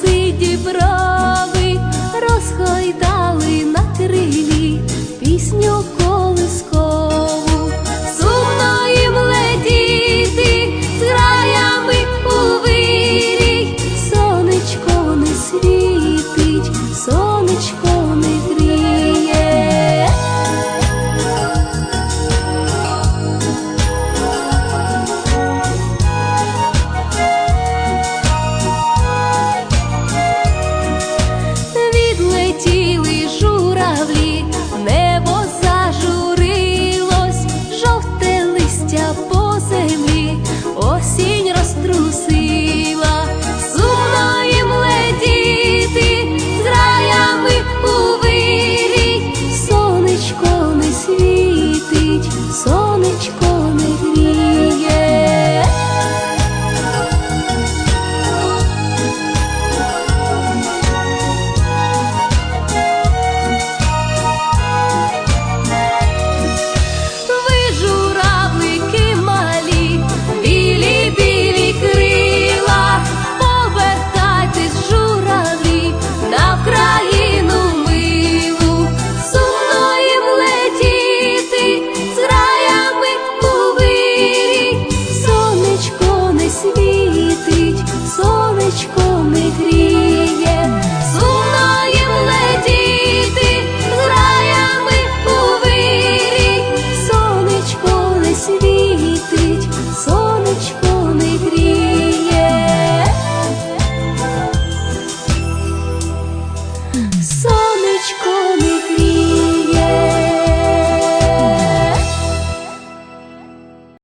сиді брови розхойдали на крилі пісню колискову, сумно їм летіти з краями у вирій, сонечко не світить, сонечко. So